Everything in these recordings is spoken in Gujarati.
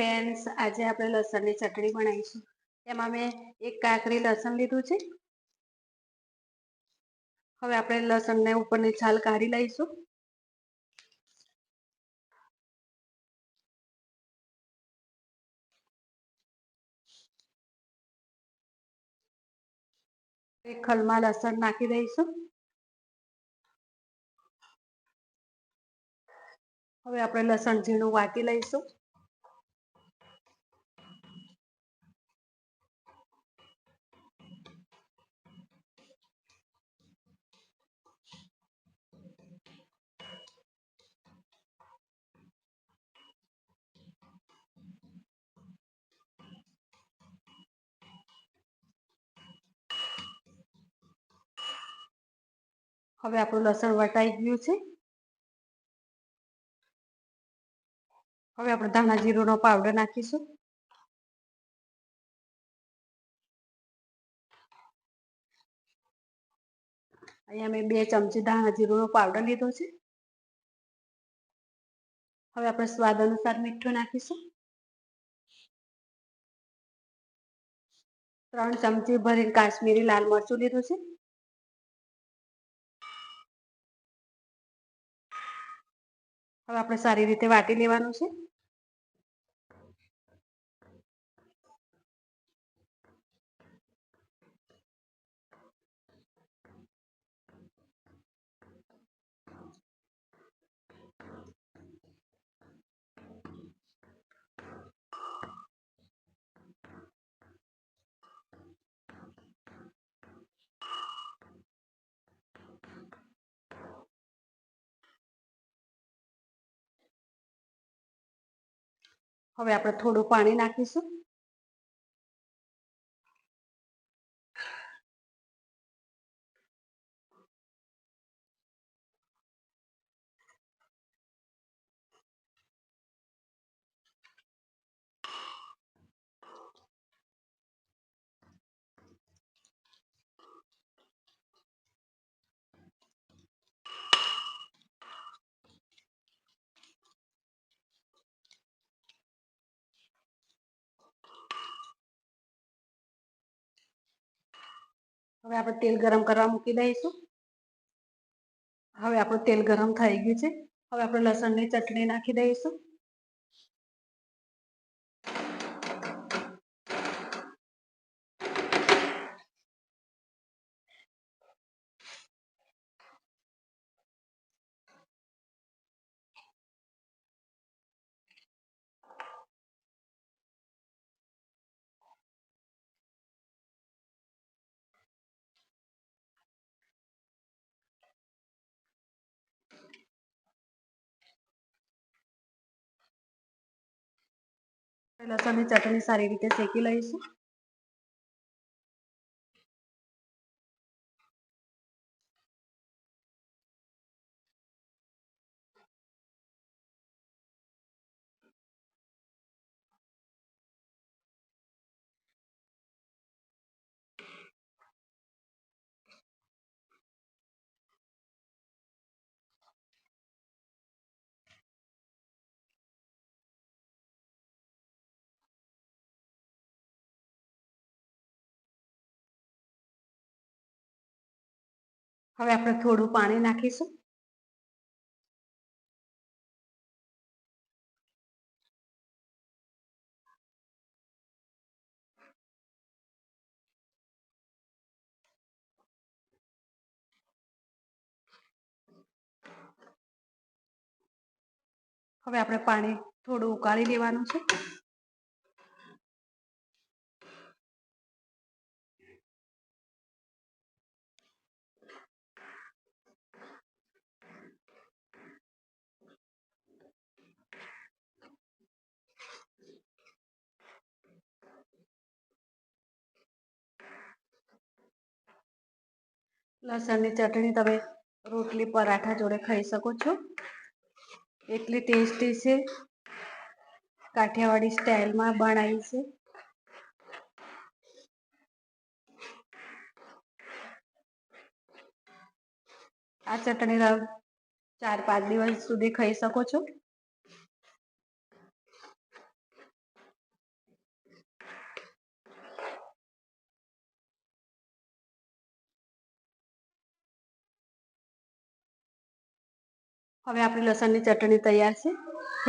ફ્રેન્ડ્સ આજે આપણે લસણની ચટણી બનાવીશું. એમાં મેં એક કાકરી લસણ લીધું છે. હવે આપણે લસણને ઉપરની છાલ કાઢી લઈશું. એક ખલમાં લસણ નાખી દઈશું. હવે આપણે લસણ ઝીણું વાટી લઈશું. હવે આપણું લસણ વટાઈ ગયું છે. હવે આપણે ધાણા જીરુંનો પાવડર નાખીશું. અહીંયા મેં બે ચમચી ધાણા જીરુંનો પાવડર લીધો છે. હવે આપણે સ્વાદ અનુસાર મીઠું નાખીશું. ત્રણ ચમચી ભરીને કાશ્મીરી લાલ મરચું લીધું છે. હવે આપણે સારી રીતે વાટી લેવાનું છે. હવે આપણે થોડું પાણી નાખીશું. હવે આપણે તેલ ગરમ કરવા મૂકી દઈશું. હવે આપણું તેલ ગરમ થઈ ગયું છે. હવે આપણે લસણની ચટણી નાખી દઈશું. લસણની ચટણી સારી રીતે શેકી લઈશું. હવે આપણે થોડું પાણી નાખીશું. હવે આપણે પાણી થોડું ઉકાળી લેવાનું છે. લસણની ચટણી તમે રોટલી, પરાઠા જોડે ખાઈ શકો છો. એટલી ટેસ્ટી છે. કાઠિયાવાડી સ્ટાઇલમાં બનાવી છે. આ ચટણી ચાર પાંચ દિવસ સુધી ખાઈ શકો છો. હવે આપણી લસણની ચટણી તૈયાર છે.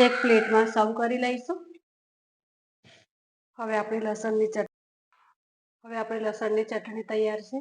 એક પ્લેટમાં સર્વ કરી લઈશું. હવે આપણી લસણની ચટ હવે આપણી લસણની ચટણી તૈયાર છે.